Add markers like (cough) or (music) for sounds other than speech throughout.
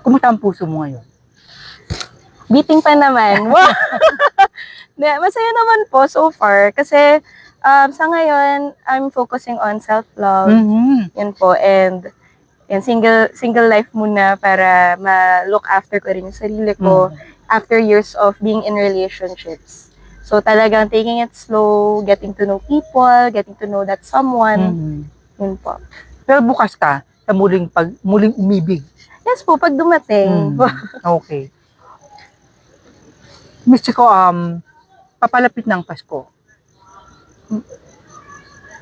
Kumusta ang puso mo ngayon? Beating pa naman. (laughs) Wow! Masaya naman po so far kasi um, sa ngayon, I'm focusing on self-love. Mhm. Yan po. And yan, single single life muna para ma-look after ko rin yung sarili ko after years of being in relationships. So talagang taking it slow, getting to know people, getting to know that someone. Mhm. Yun po. Pero bukas ka sa muling pag muling umibig. Yes po, pag dumating. Mm. (laughs) Okay. Mister ko, um, papalapit ng Pasko.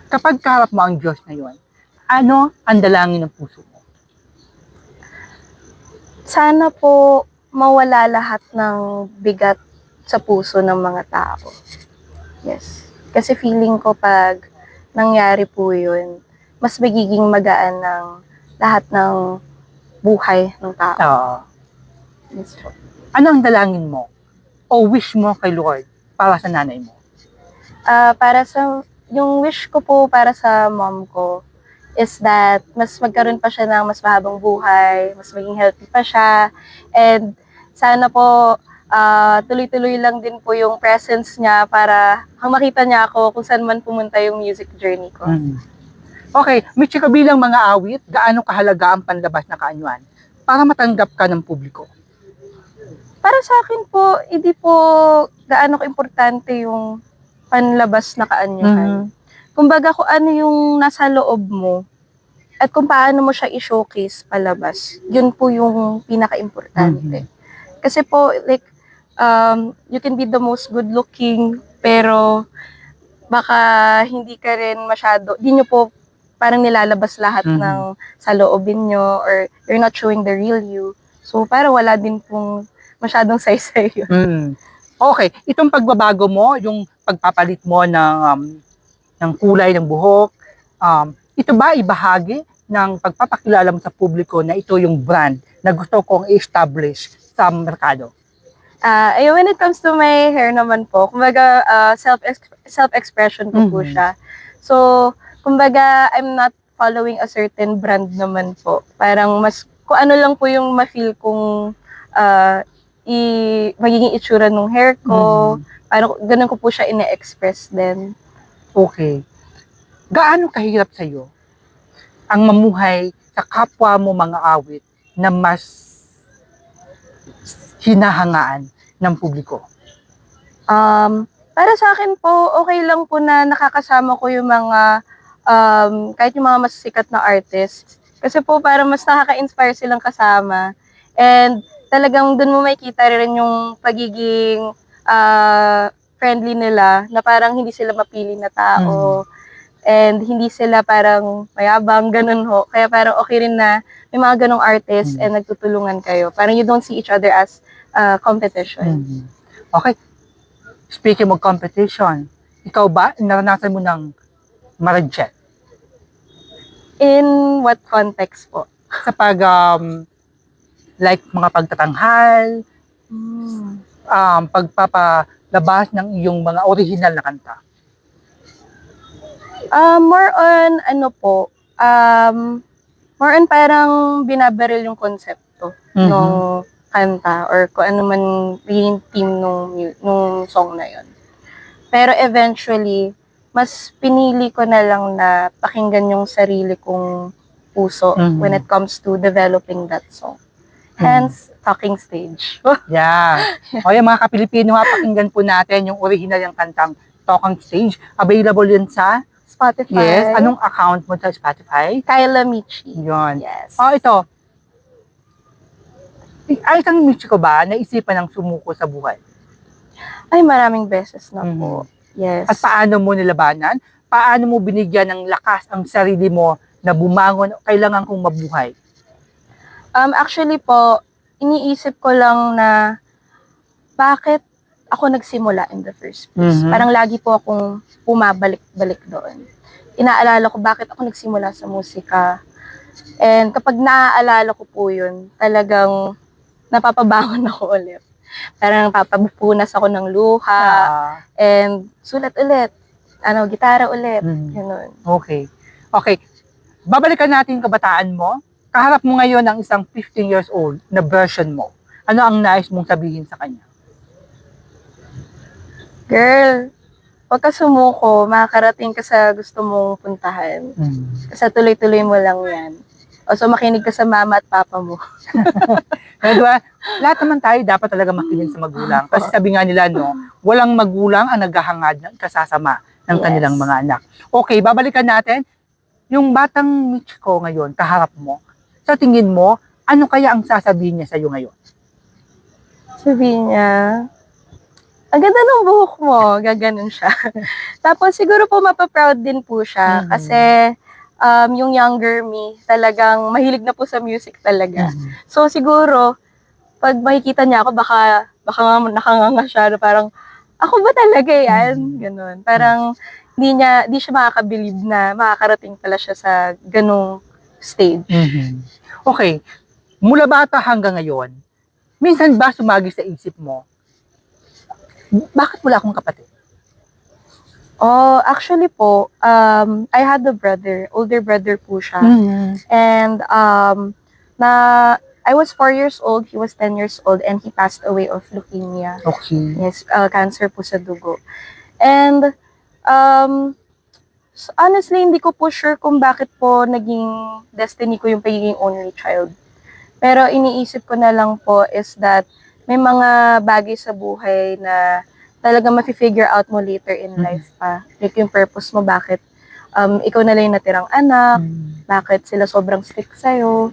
Kapag kaharap mo ang Diyos ngayon, ano ang dalangin ng puso mo? Sana po mawala lahat ng bigat sa puso ng mga tao. Yes. Kasi feeling ko pag nangyari po yun, mas magiging magaan ng lahat ng buhay ng tao. Oo. Yes po. ano ang dalangin mo o wish mo kay Lord para sa nanay mo? Ah, para sa, yung wish ko po para sa mom ko is that mas magkaroon pa siya ng mas mahabang buhay, mas maging healthy pa siya, and sana po ah, tuloy-tuloy lang din po yung presence niya para hang makita niya ako kung saan man pumunta yung music journey ko. Mm. Okay, Mitchie ka bilang mga awit, gaano kahalaga ang panlabas na kaanyuan para matanggap ka ng publiko? Para sa akin po, hindi po gaano ka-importante yung panlabas na kaanyuhan. Kumbaga kung ano yung nasa loob mo at kung paano mo siya i-showcase palabas, yun po yung pinaka-importante. Kasi po, like, um, you can be the most good-looking, pero baka hindi ka rin masyado, di nyo po parang nilalabas lahat Mhm. ng sa loobin nyo or you're not showing the real you. So, parang wala din pong masyadong (laughs) saysay yun. Mm. Okay, itong pagbabago mo, yung pagpapalit mo ng um, ng kulay ng buhok, um, ito ba ibahagi ng pagpapakilala mo sa publiko na ito yung brand na gusto kong i-establish sa merkado? Ah, ayun, when it comes to my hair naman po, kumbaga ah, self self-expression ko po Mhm. siya. So, kumbaga I'm not following a certain brand naman po. Parang mas kung ano lang po yung ma-feel kung ah, i magiging itsura ng hair ko, Mhm. parang ganun ko po siya ine-express din. Okay. Gaano kahirap sa iyo ang mamuhay sa kapwa mo mga awit na mas hinahangaan ng publiko? Um, para sa akin po, okay lang po na nakakasama ko yung mga, um, kahit yung mga masisikat na artists. Kasi po, para mas nakaka-inspire silang kasama. And talagang dun mo makikita rin yung pagiging ah, friendly nila, na parang hindi sila mapili na tao. And hindi sila parang mayabang, ganun ho. Kaya parang okay rin na may mga ganong artists Mm. and nagtutulungan kayo. Parang you don't see each other as ah, competition. Mhm. Okay. Speaking of competition, ikaw ba naranasan mo ng ma-reject In what context po? sa pag um, like mga pagtatanghal, um, pagpapalabas ng iyong mga original na kanta? Uh, more on, ano po, um, more on parang binabaril yung konsepto Mhm. ng kanta or kung ano man yung theme nung, nung song na yon. Pero eventually, mas pinili ko na lang na pakinggan yung sarili kong puso Mhm. when it comes to developing that song. Hence, talking stage. (laughs) Yeah. O yung mga kapilipino, ha, pakinggan po natin yung original yung kantang Talking Stage. Available yun sa, Spotify. yes, anong account mo sa Spotify? Kyla Michi. Yun. Yes. Oh, ito. Ay, isang michi ko ba naisipan ng sumuko sa buhay? Ay, maraming beses na Mhm. po. Yes. At paano mo nilabanan? Paano mo binigyan ng lakas ang sarili mo na bumangon kailangan kong mabuhay? Um, actually po, iniisip ko lang na bakit ako nagsimula in the first place. Mhm. Parang lagi po akong pumabalik-balik doon. Inaalala ko bakit ako nagsimula sa musika. And kapag naaalala ko po yun, talagang napapabangon (laughs) ako ulit. Parang papapunas ako ng luha Ah, and sulat ulit. Ano, gitara ulit. Mhm. Ganun. okay. Okay. Babalikan natin yung kabataan mo. kaharap mo ngayon ang isang 15 years old na version mo. Ano ang nais mong sabihin sa kanya? Girl, huwag ka sumuko, makakarating ka sa gusto mong puntahan. Kasi tuloy-tuloy mo lang yan. O so makinig ka sa mama at papa mo. (laughs) Diba, lahat naman tayo dapat talaga makinig sa magulang. Kasi sabi nga nila, no, walang magulang ang naghahangad ng kasasama ng Yes. kanilang mga anak. Okay, babalikan natin. Yung batang Michiko ngayon, kaharap mo, sa tingin mo, ano kaya ang sasabihin niya sa'yo ngayon? Sabihin niya, ang ganda ng buhok mo, gaganon siya. (laughs) Tapos siguro po mapaproud din po siya Mhm. kasi um, yung younger me, talagang mahilig na po sa music talaga. So siguro, pag makikita niya ako, baka, baka nga nakanganga siya na parang, ako ba talaga yan? Ganon. Parang, hindi niya, hindi siya makakabilib na makakarating pala siya sa ganong stage. Mhm. Okay, mula bata hanggang ngayon, minsan ba sumagi sa isip mo, bakit wala akong kapatid? Oh, actually po, um, I had a brother, older brother po siya. And um, na I was 4 years old, he was 10 years old, and he passed away of leukemia. Okay. Yes, uh, cancer po sa dugo. And um, s- honestly, hindi ko po sure kung bakit po naging destiny ko yung pagiging only child. Pero iniisip ko na lang po is that may mga bagay sa buhay na talaga mafi-figure out mo later in Mhm. life pa. Like yung purpose mo, bakit um, ikaw na lang yung natirang anak, bakit sila sobrang strict sa'yo.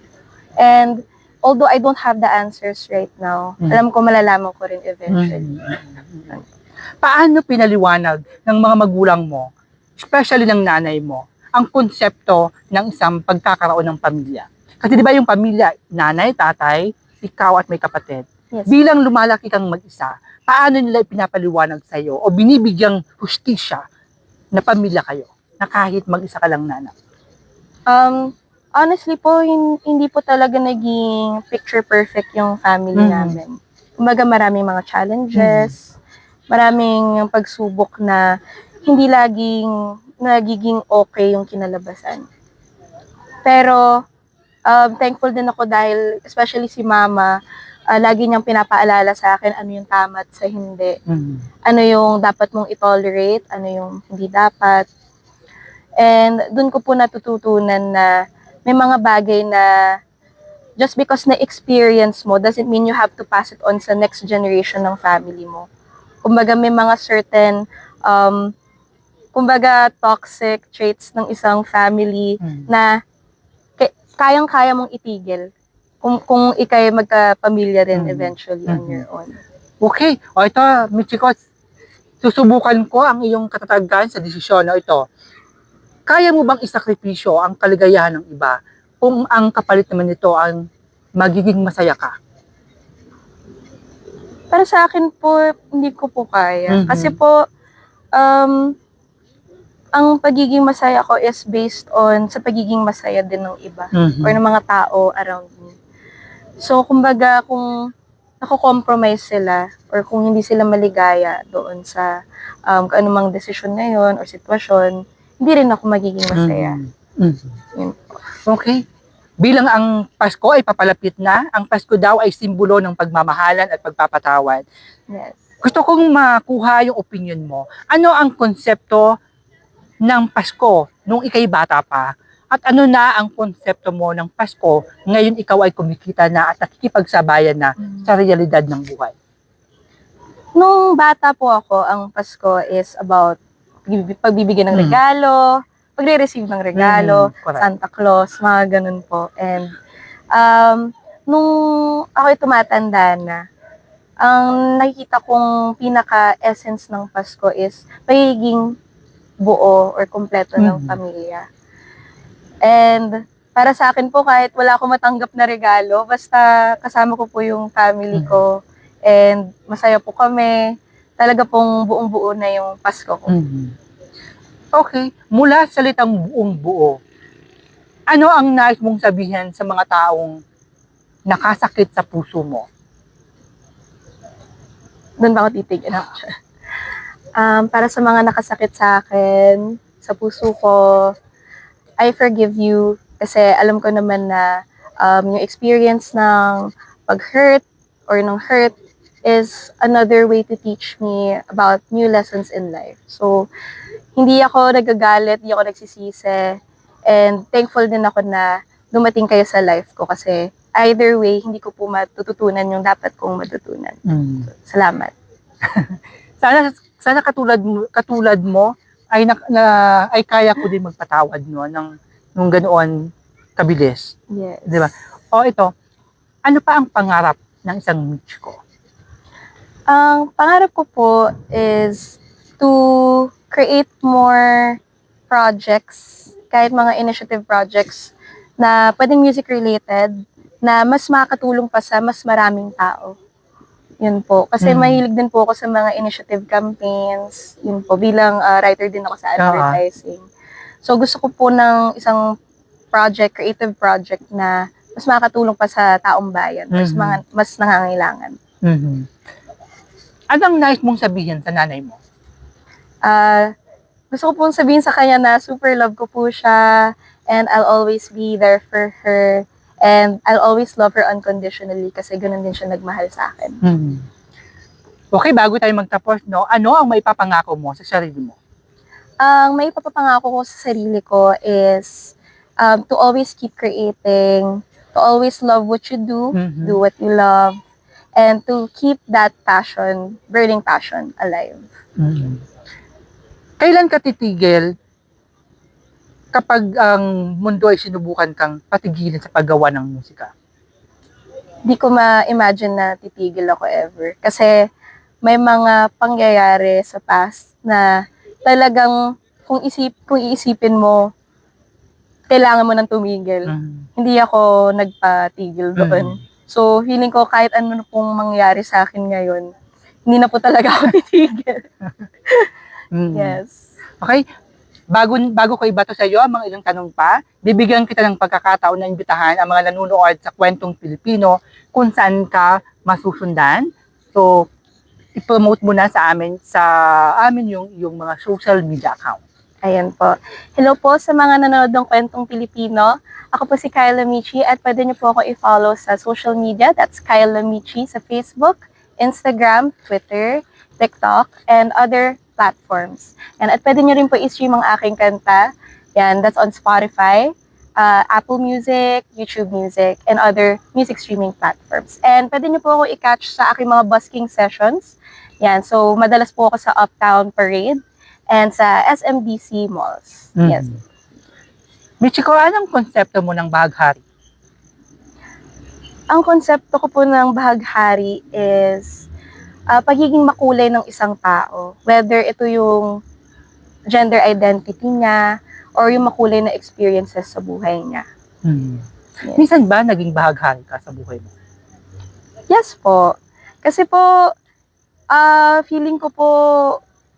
And although I don't have the answers right now, Mm. alam ko malalaman ko rin eventually. Mhm. Paano pinaliwanag ng mga magulang mo, especially ng nanay mo, ang konsepto ng isang pagkakaroon ng pamilya? Kasi di ba yung pamilya, nanay, tatay, ikaw at may kapatid. Yes. Bilang lumalaki kang mag-isa, paano nila ipinapaliwanag sa iyo o binibigyang hustisya na pamilya kayo na kahit mag-isa ka lang nanak? Um, honestly po, hin- hindi po talaga naging picture perfect yung family Mhm. namin. Kumbaga maraming mga challenges, maraming pagsubok na hindi laging nagiging okay yung kinalabasan. Pero um, thankful din ako dahil especially si mama, ah, lagi niyang pinapaalala sa akin ano yung tama at sa hindi ano yung dapat mong i-tolerate, ano yung hindi dapat. And dun ko po natututunan na may mga bagay na just because na-experience mo doesn't mean you have to pass it on sa next generation ng family mo. Kumbaga may mga certain um, kumbaga toxic traits ng isang family na ki- kayang-kaya mong itigil kung, kung ikay magkapamilya rin Mhm. eventually on Mhm. your own. Okay. O ito, Michiko, susubukan ko ang iyong katatagan sa desisyon na ito. Kaya mo bang isakripisyo ang kaligayahan ng iba kung ang kapalit naman nito ang magiging masaya ka? Para sa akin po, hindi ko po kaya. Mhm. Kasi po, um, ang pagiging masaya ko is based on sa pagiging masaya din ng iba or ng mga tao around me. So, kumbaga, kung nako-compromise sila or kung hindi sila maligaya doon sa um, kung anumang desisyon na yun or sitwasyon, hindi rin ako magiging masaya. Mhm. Yun Okay. Bilang ang Pasko ay papalapit na, ang Pasko daw ay simbolo ng pagmamahalan at pagpapatawad. Yes. Gusto kong makuha yung opinion mo. Ano ang konsepto ng Pasko nung ikay bata pa? At ano na ang konsepto mo ng Pasko ngayon ikaw ay kumikita na at nakikipagsabayan na sa realidad ng buhay? Nung bata po ako, ang Pasko is about pagbibig- pagbibigyan ng Mm. regalo, pagre-receive ng regalo, Mhm, correct. Santa Claus, mga ganun po. And um, nung ako'y tumatanda na, ang nakikita kong pinaka-essence ng Pasko is pagiging buo or kompleto ng Mhm. pamilya. And para sa akin po, kahit wala akong matanggap na regalo, basta kasama ko po yung family ko and masaya po kami, talaga pong buong-buo na yung Pasko ko. Mhm. Okay, mula sa salitang buong buo, ano ang nais mong sabihin sa mga taong nakasakit sa puso mo? Doon ba ako titigil? (laughs) um, para sa mga nakasakit sa akin, sa puso ko, I forgive you kasi alam ko naman na um, yung experience ng pag-hurt or ng hurt is another way to teach me about new lessons in life. So, hindi ako nagagalit, hindi ako nagsisisi, and thankful din ako na dumating kayo sa life ko kasi either way, hindi ko po matututunan yung dapat kong matutunan. Mm. Salamat. (laughs) Sana sana katulad mo, katulad mo ay na, na- ay kaya ko din magpatawad no ng nung ganoon kabilis. Yes. Di ba? O ito, ano pa ang pangarap ng isang Michiko? Ang pangarap ko po is to create more projects, kahit mga initiative projects na pwedeng music related, na mas makakatulong pa sa mas maraming tao. Yun po. Kasi Mm. mahilig din po ako sa mga initiative campaigns. Yun po, bilang ah, writer din ako sa advertising. So gusto ko po ng isang project, creative project na mas makakatulong pa sa taong bayan, mas, Mhm. mga, mas nangangailangan. Mhm. Anong nais mong sabihin sa nanay mo? Ah, gusto ko pong sabihin sa kanya na super love ko po siya and I'll always be there for her and I'll always love her unconditionally kasi ganun din siya nagmahal sa akin. Mhm. Okay, bago tayo magtapos, no, ano ang maipapangako mo sa sarili mo? Ang may papapangako ko sa sarili ko is um, to always keep creating, to always love what you do, Mhm. do what you love, and to keep that passion, burning passion alive. Mhm. Kailan ka titigil kapag ang mundo ay sinubukan kang patigilin sa paggawa ng musika? di ko ma-imagine na titigil ako ever. Kasi may mga pangyayari sa past na talagang kung isip kung iisipin mo kailangan mo nang tumigil. Mhm. Hindi ako nagpatigil doon. So, feeling ko kahit ano na pong mangyari sa akin ngayon, hindi na po talaga ako (laughs) titigil. (laughs) Mhm. yes. Okay? Bago, bago ko ibato sa iyo ang mga ilang tanong pa, bibigyan kita ng pagkakataon na imbitahan ang mga nanonood sa Kwentong Pilipino kung saan ka masusundan. So, i-promote mo na sa amin sa amin yung yung mga social media account. Ayan po. Hello po sa mga nanonood ng Kwentong Pilipino. Ako po si Kyla Michi at pwede niyo po ako i-follow sa social media. That's Kyla Michi sa Facebook, Instagram, Twitter, TikTok, and other platforms. And at pwede niyo rin po i-stream ang aking kanta. Yan, that's on Spotify, uh, Apple Music, YouTube Music, and other music streaming platforms. And pwede niyo po ako i-catch sa aking mga busking sessions. Yan, so madalas po ako sa Uptown Parade and sa SMDC malls. Mhm. Yes. Michiko, anong konsepto mo ng bahaghari? Ang konsepto ko po ng bahaghari is ah, pagiging makulay ng isang tao. Whether ito yung gender identity niya or yung makulay na experiences sa buhay niya. Mhm. Yes. Minsan ba naging bahaghari ka sa buhay mo? Yes po. Kasi po, ah feeling ko po,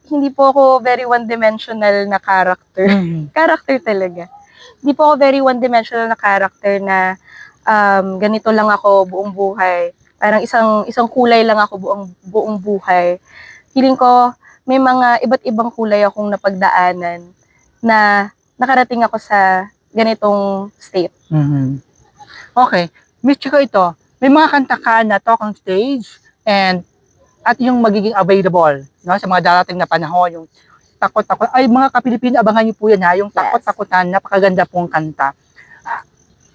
hindi po ako very one-dimensional na character. Mhm. (laughs) character talaga. Hindi po ako very one-dimensional na character na um, ganito lang ako buong buhay. Parang isang isang kulay lang ako buong buong buhay. Feeling ko may mga iba't ibang kulay akong napagdaanan na nakarating ako sa ganitong state. Mhm. Okay. Michiko, ito, may mga kanta ka na talk on stage and at yung magiging available no, sa mga darating na panahon, yung takot-takot. Ay, mga kapilipino, abangan niyo po yan ha, yung takot-takotan, napakaganda pong kanta. Ah,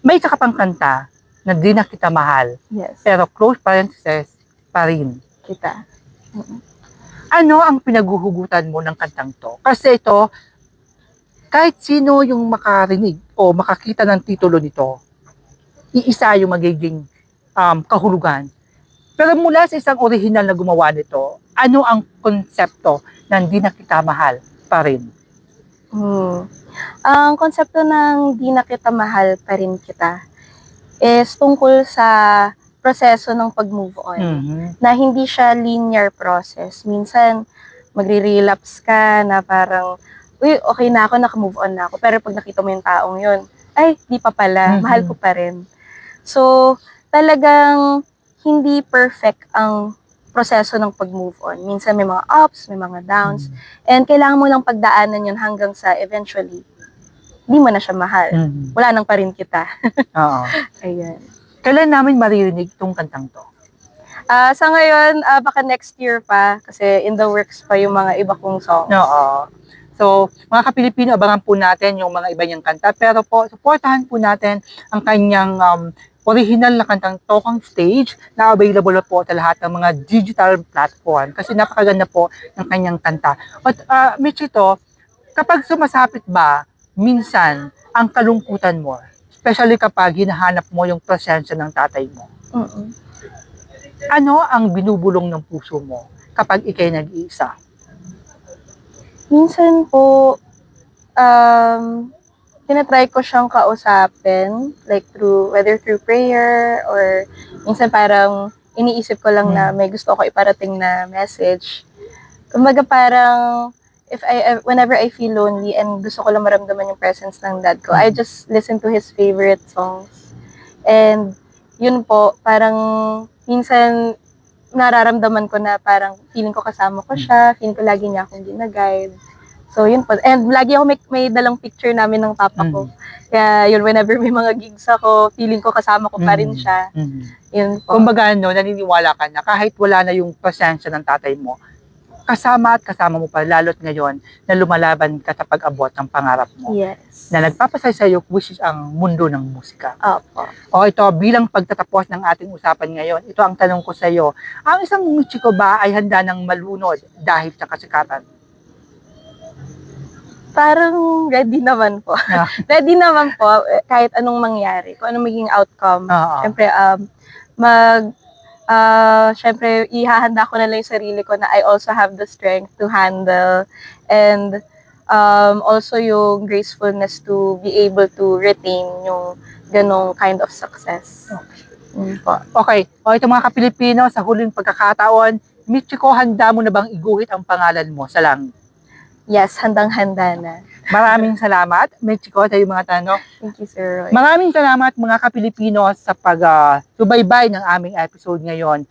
May isa ka pang kanta na di na kita mahal, Yes, pero close parenthesis pa rin. kita. Ano ang pinaguhugutan mo ng kantang to? Kasi ito, kahit sino yung makarinig o makakita ng titulo nito, iisa yung magiging um, kahulugan. Pero mula sa isang original na gumawa nito, ano ang konsepto ng di na kita mahal pa rin? Hmm. Ang konsepto ng di na kita mahal pa rin kita is tungkol sa proseso ng pag-move on. Mhm. Na hindi siya linear process. Minsan, magre-relapse ka na parang, uy, okay na ako, naka-move on na ako. Pero pag nakita mo yung taong yun, ay, di pa pala, Mhm. mahal ko pa rin. So, talagang hindi perfect ang proseso ng pag-move on. Minsan may mga ups, may mga downs, and kailangan mo lang pagdaanan yun hanggang sa eventually di mo na siya mahal. Mhm. Wala nang pa rin kita. (laughs) Oo. Ayan. Kailan namin maririnig itong kantang to? Ah, sa ngayon, ah, baka next year pa kasi in the works pa yung mga iba kong songs. Oo. So, mga kapilipino, abangan po natin yung mga iba niyang kanta. Pero po, supportahan po natin ang kanyang um, original na kantang Tokang Stage na available po sa lahat ng mga digital platform. Kasi napakaganda po ng kanyang kanta. At uh, Mitch, ito, kapag sumasapit ba, minsan, ang kalungkutan mo, especially kapag hinahanap mo yung presensya ng tatay mo, Mm-mm. ano ang binubulong ng puso mo kapag ikay nag-iisa? Minsan po, um, tinatry ko siyang kausapin, like through, whether through prayer or minsan parang iniisip ko lang na may gusto ko iparating na message. Kumbaga parang, if I, whenever I feel lonely and gusto ko lang maramdaman yung presence ng dad ko, I just listen to his favorite songs. And yun po, parang minsan nararamdaman ko na parang feeling ko kasama ko siya, feeling ko lagi niya akong ginaguide. So, yun po. And lagi ako may, may dalang picture namin ng papa ko. Kaya yun, whenever may mga gigs ako, feeling ko kasama ko pa rin Mm. siya. Mhm. Yun po. Kumbaga, no, naniniwala ka na kahit wala na yung presensya ng tatay mo, kasama at kasama mo pa, lalo't ngayon, na lumalaban ka sa pag-abot ng pangarap mo. Yes. Na nagpapasay sa iyo, which is ang mundo ng musika. Opo. O ito, bilang pagtatapos ng ating usapan ngayon, ito ang tanong ko sa iyo. Ang isang musiko ba ay handa ng malunod dahil sa kasikatan? Parang ready naman po. Ah. (laughs) ready naman po eh, kahit anong mangyari, kung anong maging outcome. Oo. Siyempre, um, mag, uh, siyempre, ihahanda ko na lang yung sarili ko na I also have the strength to handle and um, also yung gracefulness to be able to retain yung ganong kind of success. Yun po. Okay, o ito mga kapilipino, sa huling pagkakataon, Michiko, handa mo na bang iguhit ang pangalan mo sa langit? Yes, handang-handa na. Maraming salamat, Michiko, sa iyong mga tanong. Thank you, Sir Roy. Maraming salamat mga kapilipino sa pag-subaybay ng aming episode ngayon.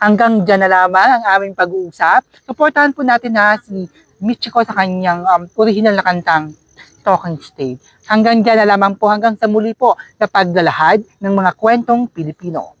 Hanggang dyan na lamang ang aming pag-uusap. Supportahan po natin na si Michiko sa kanyang um, original na kantang Talking Stage. Hanggang dyan na lamang po hanggang sa muli po na paglalahad ng mga kwentong Pilipino.